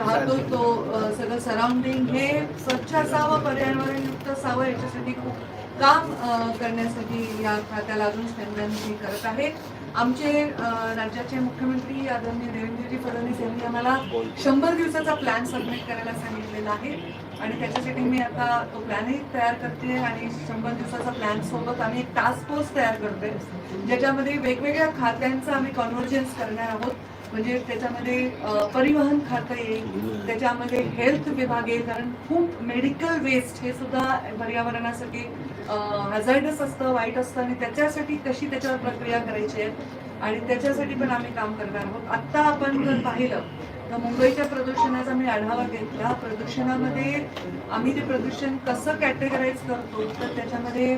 राहतो तो सगळं सराउंडिंग हे स्वच्छ असावं पर्यावरणयुक्त असावं याच्यासाठी खूप काम करण्यासाठी या खात्याला अजून स्ट्रेंथन करत आहे. आमचे राज्याचे मुख्यमंत्री आदरणीय देवेंद्रजी फडणवीस यांनी आम्हाला शंभर दिवसाचा प्लॅन सबमिट करायला सांगितलेला आहे. आणि त्याच्यासाठी मी आता तो प्लॅनही तयार करते आणि शंभर दिवसाचा प्लॅन सोबत आम्ही एक टास्क फोर्स तयार करतोय ज्याच्यामध्ये वेगवेगळ्या खात्यांचं आम्ही कॉन्व्हर्जन्स करणार आहोत. म्हणजे त्याच्यामध्ये परिवहन खातं येईल त्याच्यामध्ये हेल्थ विभाग येईल कारण खूप मेडिकल वेस्ट हे सुद्धा पर्यावरणासाठी हझार्डस असतं वाईट असतं आणि त्याच्यासाठी कशी त्याच्यावर प्रक्रिया करायची आहे आणि त्याच्यासाठी पण आम्ही काम करणार आहोत. आत्ता आपण जर पाहिलं तर मुंबईच्या प्रदूषणाचा मी आढावा घेतला. प्रदूषणामध्ये आम्ही ते प्रदूषण कसं कॅटेगराईज करतो तर त्याच्यामध्ये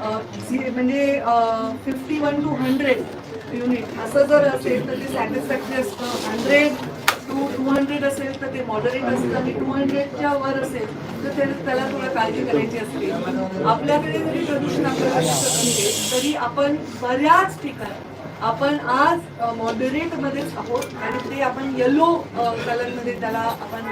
म्हणजे fifty one two hundred unit असं जर असेल तर ते सॅटिस्फॅक्टरी असतं. हंड्रेड टू टू हंड्रेड असेल तर ते मॉडरेट असतं. आणि टू हंड्रेडच्या वर असेल तर ते त्याला थोडं काळजी करायची असते. आपल्याकडे जरी प्रदूषण आपल्याला दिसत तरी आपण बऱ्याच ठिकाणी आपण आज मॉडरेट मध्येच आहोत. आणि ते आपण येलो कलरमध्ये त्याला आपण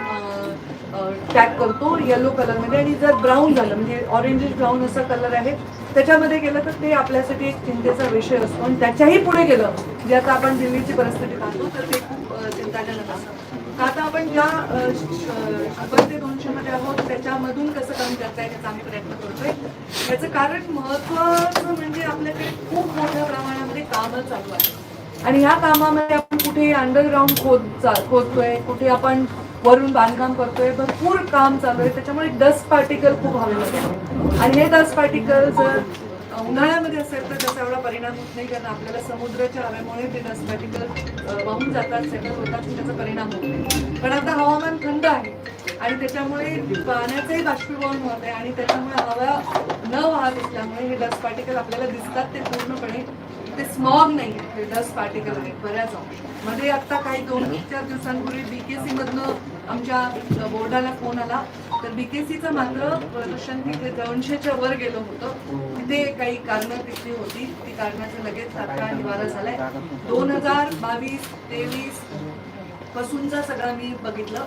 टॅग करतो. येलो कलरमध्ये आणि जर ब्राऊन झालं म्हणजे ऑरेंजिश ब्राऊन असा कलर आहे त्याच्यामध्ये गेलं तर ते आपल्यासाठी एक चिंतेचा विषय असतो आणि त्याच्याही पुढे गेलं जे आता आपण दिल्लीची परिस्थिती पाहतो तर ते खूप चिंताजनक असतं. तर आता आपण ज्या शंभर ते दोनशे मध्ये आहोत त्याच्यामधून कसं कमी करता येईल याचा आम्ही प्रयत्न करतोय. याचं कारण महत्वाचं म्हणजे आपल्याकडे खूप मोठ्या प्रमाणामध्ये कामं चालू आहे आणि ह्या कामामध्ये आपण कुठे अंडरग्राऊंड खोद खोदतोय कुठे आपण वरून बांधकाम करतोय भरपूर काम चालू आहे. त्याच्यामुळे डस्ट पार्टिकल खूप हवेमध्ये आहे आणि हे डस्ट पार्टिकल जर उन्हाळ्यामध्ये असेल तर त्याचा एवढा परिणाम होत नाही कारण आपल्याला समुद्राच्या हवेमुळे ते डस्ट पार्टिकल वाहून जातात सेटल होतात त्याचा परिणाम होत नाही. पण आता हवामान थंड आहे आणि त्याच्यामुळे पाण्याचंही बाष्पीभवन होत आहे आणि त्याच्यामुळे हवा न वाहत असल्यामुळे हे डस्ट पार्टिकल आपल्याला दिसतात ते पूर्णपणे ते स्मॉग नाही हे डस्ट पार्टिकल आहेत बऱ्याच मध्ये आता काही दोन चार दिवसांपूर्वी बीकेसी मधनं आमच्या बोर्डाला फोन आला. तर बीकेसीचं मात्र प्रदूषण तिथे दोनशेच्या वर गेलं होतं. तिथे काही कारणं तिथली होती. ती कारणाचं लगेच तात्काळ निवारा झालाय. दोन हजार बावीस तेवीस पासूनचा सगळा मी बघितलं.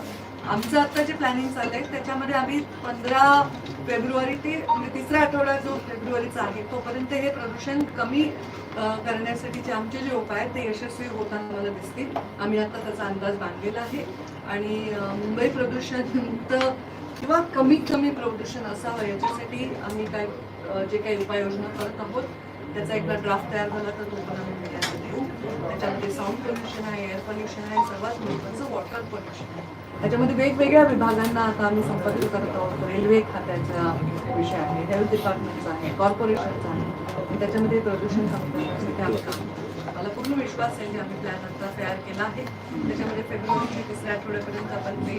आमचं आता जे प्लॅनिंग चाललंय त्याच्यामध्ये आम्ही पंधरा फेब्रुवारी ते म्हणजे तिसरा आठवडा जो फेब्रुवारीचा आहे तोपर्यंत हे प्रदूषण कमी करण्यासाठीचे आमचे जे उपाय आहेत ते यशस्वी होताना मला दिसतील. आम्ही आता त्याचा अंदाज बांधलेला आहे. आणि मुंबई प्रदूषण मुक्त किंवा कमीत कमी प्रदूषण असावं याच्यासाठी आम्ही काय जे काही उपाययोजना करत आहोत त्याचा एकदा ड्राफ्ट तयार झाला तर तो पण आम्ही देऊ. त्याच्यामध्ये साऊंड पोल्युशन आहे एअर पोल्युशन आहे सर्वात महत्त्वाचं वॉटर पोल्युशन आहे. त्याच्यामध्ये वेगवेगळ्या विभागांना आता आम्ही संपर्क करत. आहोत रेल्वे खात्याचा विषय आहे हेल्थ डिपार्टमेंटचा आहे कॉर्पोरेशनचा आहे. त्याच्यामध्ये प्रदूषण कमी करण्यासाठी आम्ही काम मला पूर्ण विश्वास आहे की आम्ही प्लॅन आता तयार केला आहे. त्याच्यामध्ये फेब्रुवारीच्या तिसऱ्या आठवड्यापर्यंत आपण ते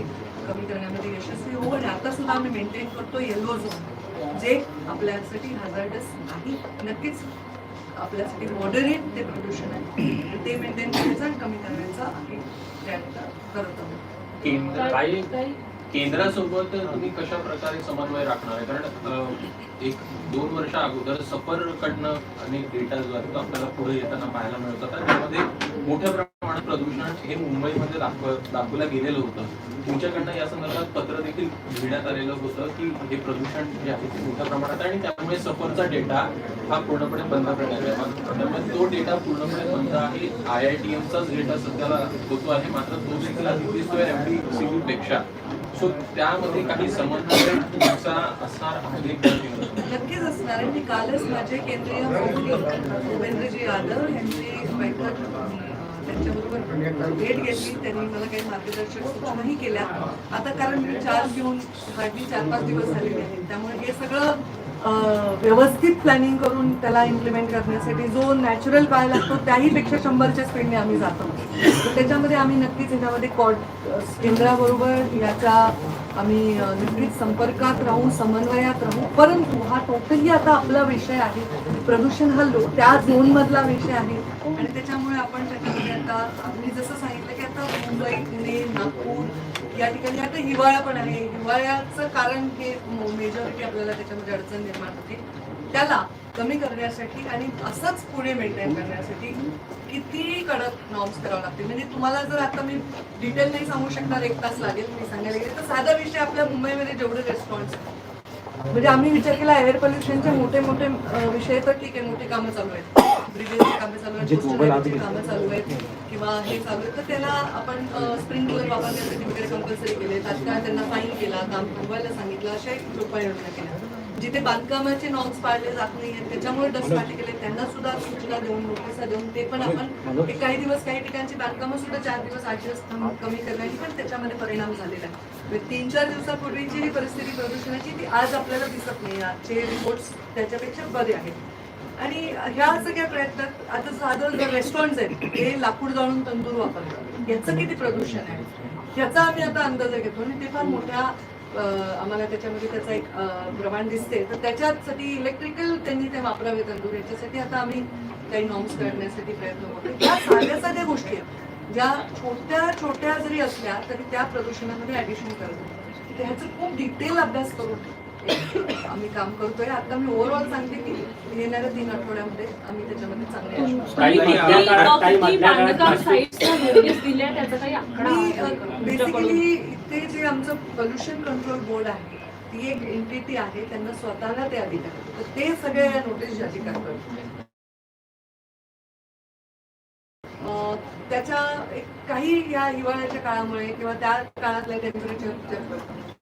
कमी करण्यामध्ये यशस्वी होऊ आणि आता सुद्धा आम्ही मेंटेन करतो येलो झोन जे आपल्यासाठी हजार्डस नाही नक्कीच आपल्यासाठी मॉडरेट ते प्रदूषण आहे. ते मेंटेन करायचं आणि कमी करण्याचा आम्ही प्रयत्न करत आहोत. केंद्र काही केंद्रासोबत तुम्ही कशा प्रकारे समन्वय राखणार आहे? कारण एक दोन वर्ष अगोदर सफरकडनं अनेक डेटा जो आहे तो आपल्याला पुढे येताना पाहायला मिळत होता त्यामध्ये मोठ्या आणि प्रदूषण हे मुंबईमध्ये दाखव दाखवलं गेलेलं होतं. तुमच्याकडनं या संदर्भात पत्र देखील लिहिण्यात आलेलं होतं की हे प्रदूषण जे आहे ते मोठ्या प्रमाणात आणि त्यामुळे सफरचा डेटा हा पूर्णपणे बंद करण्यात आला. त्यामुळे तो डेटा पूर्णपणे बंद आहे. आय आय टी एमचाच डेटा सध्याला होतो आहे मात्र तो देखील दिसतोय एम डी सी पेक्षा सो त्यामध्ये काही समन्वय तुमचा असणार आहे नक्कीच असणार आहे. मी कालच माझे केंद्रीय मंत्री भूपेंद्रजी यादव यांची बैठक त्यांच्याबरोबर भेट घेतली त्यांनी मला काही मार्गदर्शक सूचनाही केल्या. आता कारण मी चार्ज घेऊन हार्डली चार पाच दिवस झालेले आहेत त्यामुळे हे सगळं व्यवस्थित प्लॅनिंग करून त्याला इम्प्लिमेंट करण्यासाठी जो नॅचरल काय लागतो त्याही पेक्षा शंभरच्या स्पीडने आम्ही जातो. त्याच्यामध्ये आम्ही नक्कीच याच्यामध्ये कॉट केंद्राबरोबर याचा आम्ही नक्कीच संपर्कात राहू समन्वयात राहू. परंतु हा टोटली आता आपला विषय आहे. प्रदूषण हा लो त्या झोनमधला विषय आहे. आणि त्याच्यामुळे आपण त्याच्यामध्ये आता मी जसं सांगितलं की आता मुंबई पुणे नागपूर या ठिकाणी आता हिवाळा पण आहे. हिवाळ्याचं कारण हे मेजॉरिटी आपल्याला त्याच्यामध्ये अडचण निर्माण होते. त्याला कमी करण्यासाठी आणि असंच पुढे मेंटेन करण्यासाठी किती कडक नॉर्म्स करावे लागतील? म्हणजे तुम्हाला जर आता मी डिटेल नाही सांगू शकणार एक तास लागेल मी सांगायला गेले तर साधा विषय आपल्या मुंबईमध्ये जेवढे रेस्टॉरंट्स म्हणजे आम्ही विचार केला एअर पॉल्युशनचे मोठे मोठे विषय तर ठीक आहे मोठे कामं चालू आहेत. ब्रिजेसची कामं चालू आहेत कामं चालू आहेत किंवा हे चालू आहे तर त्याला आपण स्प्रिंकलर वापरण्यासाठी वगैरे कंपल्सरी केले तात्काळ त्यांना फाईन केला. काम थांबवायला सांगितलं अशा एक उपाययोजना केल्या. जिथे बांधकामाचे नॉर्म्स पाळले जात नाही आहेत त्याच्यामुळे डस्ट केले त्यांना सुद्धा सूचना देऊन नोटिसा देऊन ते पण आपण काही दिवस काही ठिकाणची बांधकामं सुद्धा चार दिवस आठ दिवस कमी करण्याची पण त्याच्यामध्ये परिणाम झालेला आहे. म्हणजे तीन चार दिवसापूर्वीची जी परिस्थिती प्रदूषणाची ती आज आपल्याला दिसत नाही. आजचे रिपोर्ट्स त्याच्यापेक्षा बरे आहेत. आणि ह्या सगळ्या प्रयत्नात आता साधं जे रेस्टॉरंट आहेत ते लाकूड जाळून तंदूर वापरतात. याचं किती प्रदूषण आहे? याचा आम्ही आता अंदाज घेतो आणि ते फार मोठ्या आम्हाला त्याच्यामध्ये त्याचा एक प्रमाण दिसते तर त्याच्यासाठी इलेक्ट्रिकल त्यांनी ते वापरावे तंदूर. याच्यासाठी आता आम्ही काही नॉर्म्स करण्यासाठी प्रयत्न करतो ह्या साध्या साध्या गोष्टी आहेत. ज्या छोट्या छोट्या जरी असल्या तरी त्या प्रदूषणामध्ये ऍडिशन करतो ह्याचं खूप डिटेल अभ्यास करून आम्ही काम करतोय आता मी ओव्हरऑल सांगते की येणाऱ्या तीन आठवड्यामध्ये आम्ही त्याच्यामध्ये चांगले? बेसिकली इथे जे आमचं पोल्युशन कंट्रोल बोर्ड आहे ती एक एंटिटी आहे त्यांना स्वतःला ते अधिकार आहेत. तर ते सगळे या नोटीस जारी करतात त्याच्या काही या हिवाळ्याच्या काळामुळे किंवा त्या काळातल्या टेम्परेचर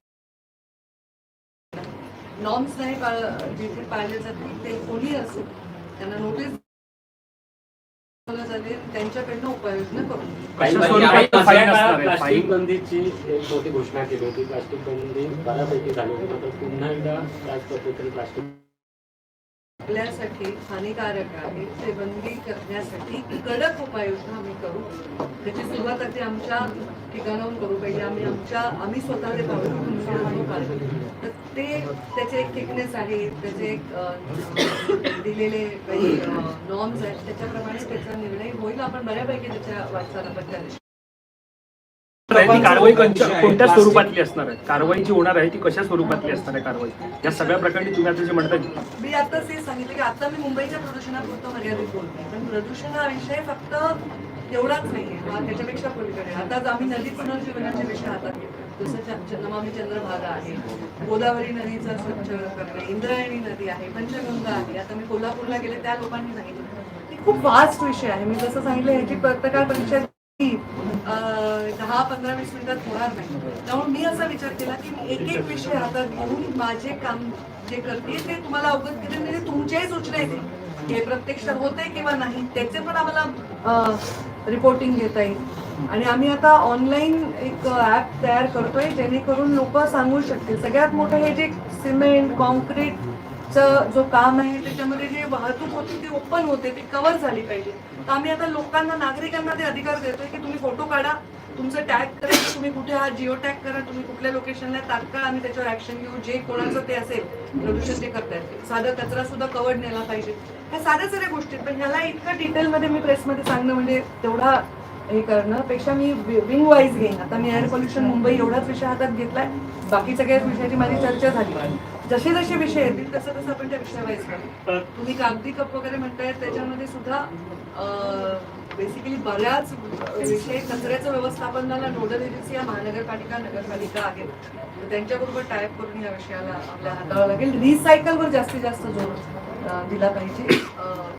नॉर्म्स नाही पाळ जिथे पाळले जातील ते कोणी असेल त्यांना नोटीस जाते त्यांच्याकडनं उपाययोजना असणार आहे? प्लास्टिक? बंदीची एक मोठी घोषणा केली होती प्लास्टिक बंदी बऱ्यापैकी झाली होती मात्र पुन्हा एकदा त्याच पद्धतीने प्लास्टिक आपल्यासाठी हानिकारक आहे ते बंदी करण्यासाठी कडक उपाययोजना आम्ही करू. त्याची सुरुवात अगदी आमच्या ठिकाणाहून करू पाहिजे आम्ही आमच्या आम्ही स्वतः ते पाहू तर ते त्याचे एक थिकनेस आहे त्याचे एक दिलेले काही नॉर्म्स आहेत त्याच्याप्रमाणे त्याचा निर्णय होईल. आपण बऱ्यापैकी त्याच्या वाटचाला आपण ती कारवाई कोणत्या कोणत्या स्वरूपातली असणार आहे? कारवाई जी होणार आहे ती कशा स्वरूपातली असणार आहे कारवाई? या सगळ्या प्रकरणी तुम्ही आता जे म्हणता मी आताच हे सांगितलं की आता मी मुंबईच्या प्रदूषणापुरतं मर्यादित बोलते पण प्रदूषण हा विषय फक्त एवढाच नाहीये हा त्याच्यापेक्षा पलीकडे आहे. आता आम्ही नदी पुनर्जीवनाचे विषय हातात घेतो जसं च- चंद्रमामी चंद्रभागा आहे गोदावरी नदीचा स्वच्छ करणे इंद्रायणी नदी आहे पंचगंगा आहे. आता मी कोल्हापूरला गेले त्या लोकांनी सांगितलं. की खूप वास्ट विषय आहे. मी जसं सांगितलं ह्याची पत्रकार परिषद ही, दहा पंधरा वीस मिनिटात होणार नाही. त्यामुळे मी असा विचार केला की मी एक एक विषय हातात घेऊन माझे काम जे करते ते तुम्हाला अवगत केले म्हणजे तुमच्याही सूचना येतील हे प्रत्यक्षात होते किंवा नाही त्याचे पण आम्हाला रिपोर्टिंग घेता येईल. आणि आम्ही आता ऑनलाईन एक ऍप तयार करतोय जेणेकरून लोक सांगू शकतील. सगळ्यात मोठं हे जे सिमेंट कॉन्क्रीटचं जो काम आहे त्याच्यामध्ये जे वाहतूक होती ती ओपन होते ती कव्हर झाली पाहिजे. तर आम्ही आता लोकांना नागरिकांना ते अधिकार देतोय की तुम्ही फोटो काढा तुमचं टॅग करा तुम्ही कुठे आहात जिओ टॅग करा तुम्ही कुठल्या लोकेशनला तात्काळ आम्ही त्याच्यावर ऍक्शन घेऊ जे कोणाचं ते असेल प्रदूषण ते करतायत. साधं कचरा सुद्धा कव्हर नेला पाहिजे. ह्या साध्या साऱ्या गोष्टी आहेत पण ह्याला इतकं डिटेलमध्ये मी प्रेसमध्ये सांगणं म्हणजे तेवढा हे करणं पेक्षा मी विंग वाईज घेईन. आता मी एअर पोल्युशन मुंबई एवढाच विषय हातात घेतलाय बाकी सगळ्याच विषयाची माझी चर्चा झाली. जसे जसे विषय येतील तसं तसं आपण त्या विषय वाईज तुम्ही कागदी कप वगैरे म्हणताय त्याच्यामध्ये सुद्धा बेसिकली बऱ्याच विषय कचऱ्याचं व्यवस्थापनाला नोडल एजन्सी या महानगरपालिका नगरपालिका आहेत. तर त्यांच्याबरोबर टायप करून या विषयाला आपल्या हाताळावं लागेल. रिसायकलवर जास्तीत जास्त जोर. दिला पाहिजे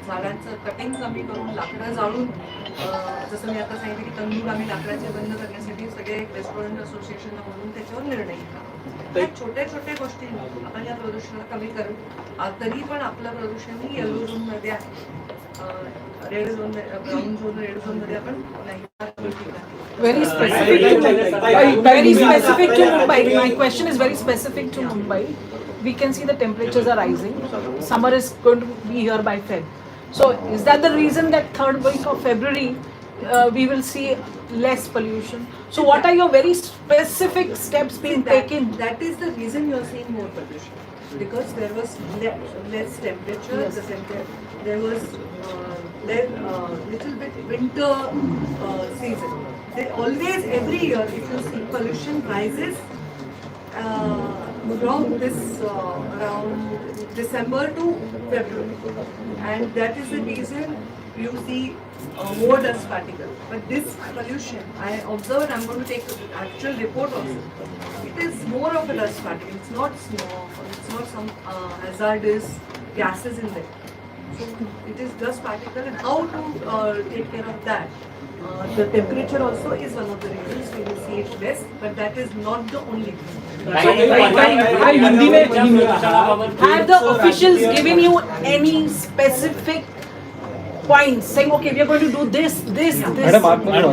झाडांचं कटिंग कमी करून लाकडं जाळून जसं मी आता सांगितलं की तंदूर आम्ही लाकडाचे बंद करण्यासाठी सगळे रेस्टॉरंट असोसिएशनला बोलून त्याच्यावर निर्णय घेतला छोट्या छोट्या गोष्टी आपण या प्रदूषणाला कमी करू आ, तरी पण आपलं प्रदूषण ही येलो झोनमध्ये आहे red zone brown zone red झोनमध्ये आपण नाही. Very specific to Mumbai. Very specific to Mumbai. My question is very specific to Mumbai. We can see the temperatures are rising. Summer is going to be here by Feb. So is that the reason that third week of February uh, we will see less pollution? So what are your very specific steps being that, taken? That is the reason you are seeing more pollution. Because there was le- less temperature, Yes. the temper- there was uh, there uh, little bit winter uh, season. They always every year, if you see pollution rises uh, from this uh, around December to February. And that is the reason you see uh, more dust particles. But this pollution, I observed, I'm going to take the actual report also. It is more of a dust particle. It's not or it's not some uh, hazardous gases in there. So it is dust particle and how to uh, take care of that. Uh, the temperature also is one of the reasons we will see it less, but that is not the only thing. Have the officials given you any specific points saying, okay, we are going to do this, this, this?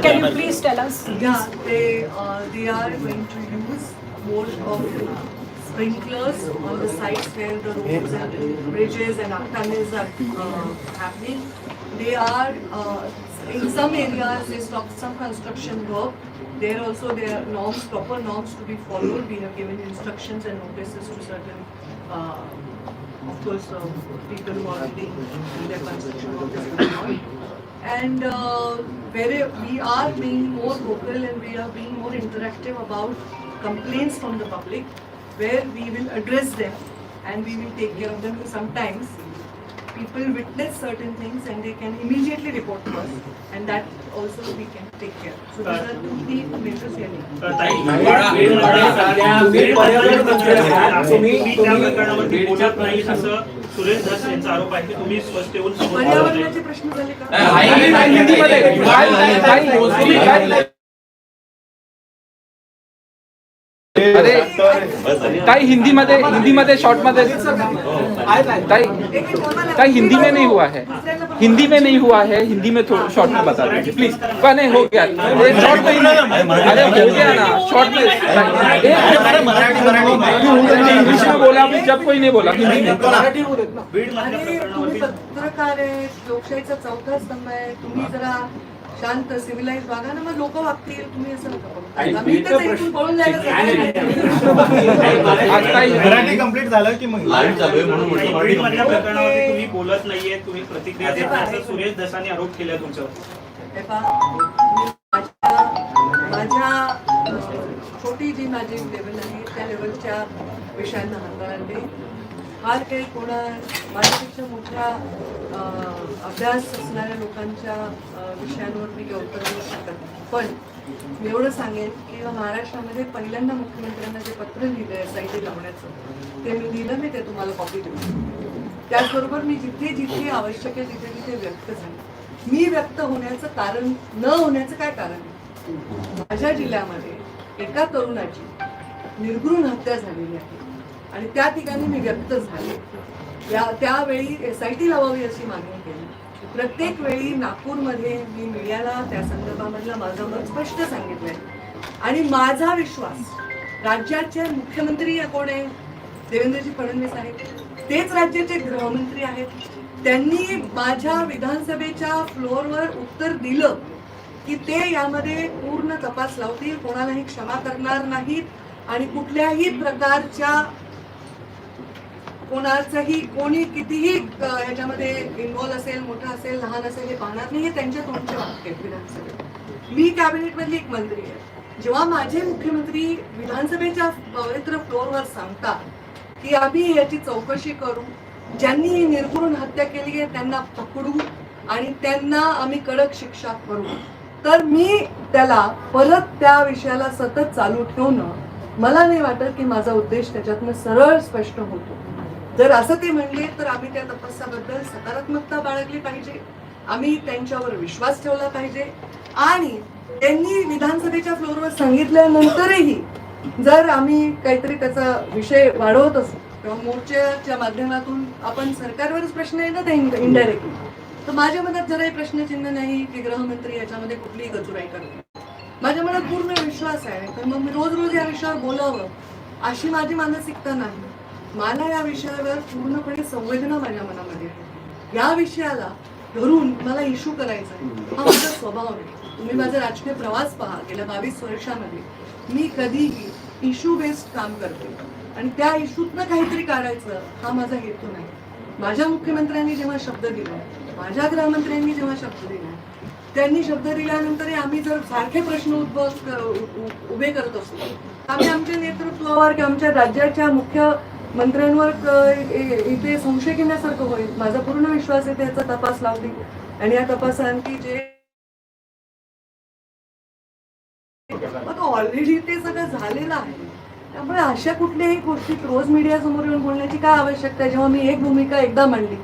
Can you please tell us? Yeah, they, uh, they are going to use more of sprinklers on the sites where the roads and bridges and tunnels are uh, happening. They are, uh, in some areas, they stop some construction work. There also there are norms, proper norms to be followed. We have given instructions and notices to certain, uh, of course, uh, people who are in their construction. And uh, where we are being more vocal and we are being more interactive about complaints from the public, where we will address them and we will take care of them. Because sometimes people witness certain things and they can immediately report to us, and that also we can take care. So these are two key measures we are taking. तुम्ही त्या अरे ताई हिंदी मध्ये हिंदी मध्ये short मध्ये ताई ताई हिंदी में नहीं हुआ है। हिंदी में नहीं हुआ है हिंदी में थोड़ा शॉर्ट में बता दीजिए प्लीज़ का नहीं हो गया। अरे शॉर्ट में अरे हो गया ना शॉर्ट में इंग्लिश में बोला अभी जब कोई नहीं बोला हिंदी में। तुम्ही पत्रकार आहे लोकशाहीचा चौथा स्तंभ आहे तुम्ही जरा शांत सिव्हिलाइज वागा ना मग लोक वागतील. तुम्ही असं नका करू. आम्ही इथेच इथून पळून जायला आज ताई मराठी कंप्लीट झालं की मग बीड मधल्या प्रकरणावरती तुम्ही बोलत नाहीये तुम्ही प्रतिक्रिया देत असं सुरेश धसांनी आरोप केला तुमच्यावर. हे माझ्या छोटी जी माझी लेवल आहे त्या लेवलच्या विषयांना हाताळते फार काही कोणा माझ्यापेक्षा मोठ्या अभ्यास असणाऱ्या लोकांच्या विषयांवर मी काही उत्तर देऊ शकत नाही. पण मी एवढं सांगेन की महाराष्ट्रामध्ये पहिल्यांदा मुख्यमंत्र्यांना जे पत्र लिहिलं आहे साहित्य लावण्याचं ते मी लिहिलं मी ते तुम्हाला कॉपी देऊ त्याचबरोबर मी जिथे जिथे आवश्यक आहे तिथे तिथे व्यक्त झाले. मी व्यक्त होण्याचं कारण न होण्याचं काय कारण आहे? माझ्या जिल्ह्यामध्ये एका तरुणाची निर्घृण हत्या झालेली आहे. आणि त्या ठिकाणी मी व्यक्त झाले. या त्यावेळी एस आय टी लावावी अशी मागणी केली. प्रत्येक वेळी नागपूरमध्ये मी मीडियाला त्या संदर्भामधलं माझं मत स्पष्ट सांगितलंय. आणि माझा विश्वास राज्याचे मुख्यमंत्री कोण आहे? देवेंद्रजी फडणवीस आहेत. तेच राज्याचे गृहमंत्री आहेत. त्यांनी माझ्या विधानसभेच्या फ्लोअरवर उत्तर दिलं की ते यामध्ये पूर्ण तपास लावतील कोणालाही क्षमा करणार नाहीत आणि कुठल्याही प्रकारच्या कोणाचंही कोणी कितीही ह्याच्यामध्ये इन्व्हॉल्व असेल मोठा असेल लहान असेल हे पाहणार नाही हे त्यांच्या तोंडचे वाक्य आहेत विधानसभेत. मी कॅबिनेटमधली एक मंत्री आहे. जेव्हा माझे मुख्यमंत्री विधानसभेच्या पवित्र फ्लोअरवर सांगतात की आम्ही याची चौकशी करू ज्यांनी ही हत्या केली आहे त्यांना पकडू आणि त्यांना आम्ही कडक शिक्षा करू तर मी त्याला परत त्या विषयाला सतत चालू ठेवणं मला नाही वाटत की माझा उद्देश त्याच्यातनं सरळ स्पष्ट होतो. जर असं ते म्हणले तर आम्ही त्या तपासाबद्दल सकारात्मकता बाळगली पाहिजे. आम्ही त्यांच्यावर विश्वास ठेवला पाहिजे. आणि त्यांनी विधानसभेच्या फ्लोरवर सांगितल्यानंतरही जर आम्ही काहीतरी त्याचा विषय वाढवत असू किंवा मोर्चाच्या माध्यमातून आपण सरकारवरच प्रश्न येतात इनडायरेक्टली तर माझ्या मनात जराही प्रश्नचिन्ह नाही की गृहमंत्री याच्यामध्ये कुठलीही गचुराई करते माझ्या मनात पूर्ण विश्वास आहे. तर मग मी रोज रोज या विषयावर बोलावं अशी माझी मानसिकता नाही. मला या विषयावर पूर्णपणे संवेदना माझ्या मनामध्ये आहे. या विषयाला धरून मला इश्यू करायचा आहे. हा माझा स्वभाव आहे. तुम्ही माझा राजकीय प्रवास पहा. गेल्या बावीस वर्षामध्ये मी कधीही इश्यू बेस्ड काम करते. आणि त्या इश्यूतनं काहीतरी काढायचं हा माझा हेतू नाही. माझ्या मुख्यमंत्र्यांनी जेव्हा शब्द दिला माझ्या गृहमंत्र्यांनी जेव्हा शब्द दिला त्यांनी शब्द दिल्यानंतरही आम्ही जर सारखे प्रश्न उद्भव उभे करत असतो आम्ही आमच्या नेतृत्वावर किंवा आमच्या राज्याच्या मुख्य मंत्र्यांवर इथे संशय घेण्यासारखं होईल. माझा पूर्ण विश्वास आहे त्याचा तपास लावतील. आणि या तपासांती जे ऑलरेडी ते सगळं झालेलं आहे. त्यामुळे अशा कुठल्याही गोष्टीत रोज मीडिया समोर येऊन बोलण्याची काय आवश्यकता आहे? जेव्हा मी एक भूमिका एकदा मांडली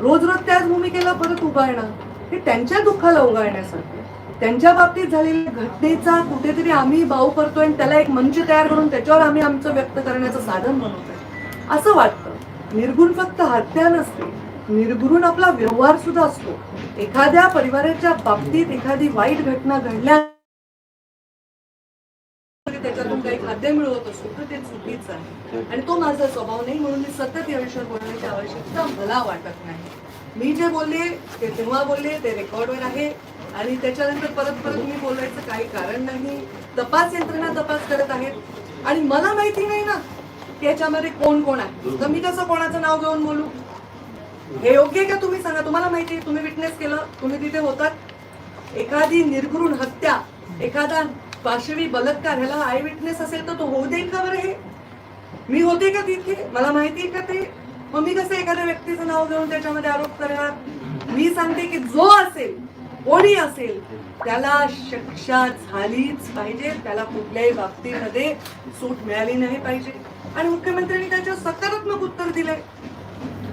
रोज रोज त्याच भूमिकेला परत उभारणं हे त्यांच्या दुःखाला उगाळण्यासाठी त्यांच्या बाबतीत झालेल्या घटनेचा कुठेतरी आम्ही भाऊ करतोय आणि त्याला एक मंच तयार करून त्याच्यावर आम्ही आमचं व्यक्त करण्याचं साधन बनवतो असं वाटतं. निर्गुण फक्त हत्या नसते निर्गुण आपला व्यवहार सुद्धा असतो. एखाद्या परिवाराच्या बाबतीत एखादी वाईट घटना घडल्या त्याच्यातून काही खाद्य मिळवत असतो तर ते चुकीचं आहे. आणि तो माझा स्वभाव नाही म्हणून मी सतत या विषयावर बोलण्याची आवश्यकता मला वाटत नाही. मी जे बोलले ते तेव्हा बोलले ते रेकॉर्डवर आहे. आणि त्याच्यानंतर परत परत मी बोलायचं काही कारण नाही. तपास यंत्रणा तपास करत आहेत. आणि मला माहिती नाही ना की याच्यामध्ये कोण कोण आहे? तर मी कसं कोणाचं नाव घेऊन बोलू? हे योग्य का तुम्ही? सांगा. तुम्हाला माहिती आहे तुम्ही विटनेस केलं तुम्ही तिथे होतात. एखादी निर्घृण हत्या एखादा पाशवी बलात्कार ह्याला आय विटनेस असेल तर तो होऊ देईल का बरं हे? मी होते का तिथे? मला माहिती आहे का ते? मग मी कसं एखाद्या व्यक्तीचं नाव घेऊन त्याच्यामध्ये आरोप करणार? मी सांगते की जो असेल कोणी असेल त्याला शिक्षा झालीच पाहिजे. त्याला कुठल्याही बाबतीमध्ये सूट मिळाली नाही पाहिजे. आणि मुख्यमंत्र्यांनी त्याच्यावर सकारात्मक उत्तर दिले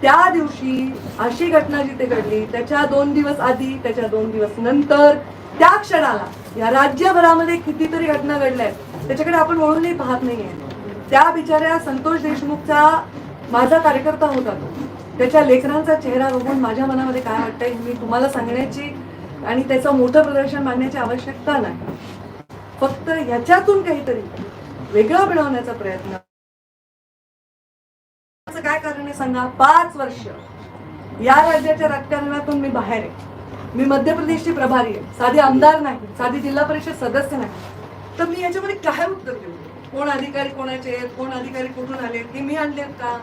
त्या दिवशी अशी घटना जिथे घडली त्याच्या दोन दिवस आधी त्याच्या दोन दिवस नंतर त्या क्षणाला या राज्यभरामध्ये कितीतरी घटना घडल्या आहेत. त्याच्याकडे आपण वळूनही पाहत नाहीये. त्या बिचाऱ्या संतोष देशमुखचा माझा कार्यकर्ता होता तो. त्याच्या लेखनांचा चेहरा बघून माझ्या मनामध्ये काय वाटतंय मी तुम्हाला सांगण्याची आणि त्याचं मोठं प्रदर्शन मांडण्याची आवश्यकता नाही. फक्त ह्याच्यातून काहीतरी वेगळं बनवण्याचा प्रयत्न काय कारण आहे सांगा? पाच वर्ष. या राज्याच्या राजकारणातून मी बाहेर आहे. मी मध्य प्रदेशची प्रभारी आहे. साधी आमदार नाही. साधी जिल्हा परिषद सदस्य नाही. तर मी याच्यामध्ये काय उत्तर देऊ? कोण अधिकारी कोणाचे आहेत? कोण अधिकारी कुठून आले हे मी आणलेत का?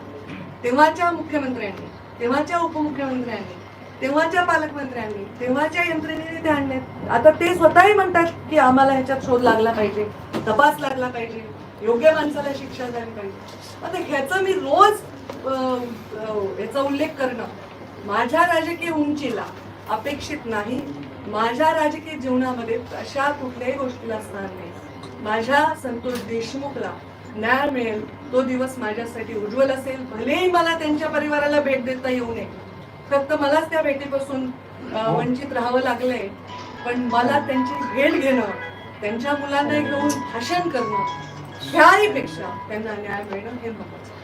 तेव्हाच्या मुख्यमंत्र्यांनी तेव्हाच्या उपमुख्यमंत्र्यांनी तेव्हाच्या पालकमंत्र्यांनी तेव्हाच्या यंत्रणेने ते आणलेत आता ते स्वतःही म्हणतात की आम्हाला ह्याच्यात शोध लागला पाहिजे तपास लागला पाहिजे. योग्य माणसाला शिक्षा झाली पाहिजे. आता ह्याचं मी रोज अं, अं, याचा उल्लेख करणं माझ्या राजकीय उंचीला अपेक्षित नाही. माझ्या राजकीय जीवनामध्ये अशा कुठल्याही गोष्टीला स्थान नाही. माझ्या संतोष देशमुखला न्याय मिळेल तो दिवस माझ्यासाठी उज्ज्वल असेल. भलेही मला त्यांच्या परिवाराला भेट देता येऊ नये. फक्त मलाच त्या भेटीपासून अं, वंचित राहावं लागलंय. पण मला त्यांची भेट घेणं त्यांच्या मुलांना घेऊन भाषण करणं ह्याही पेक्षा त्यांना न्याय मिळणं हे महत्वाचं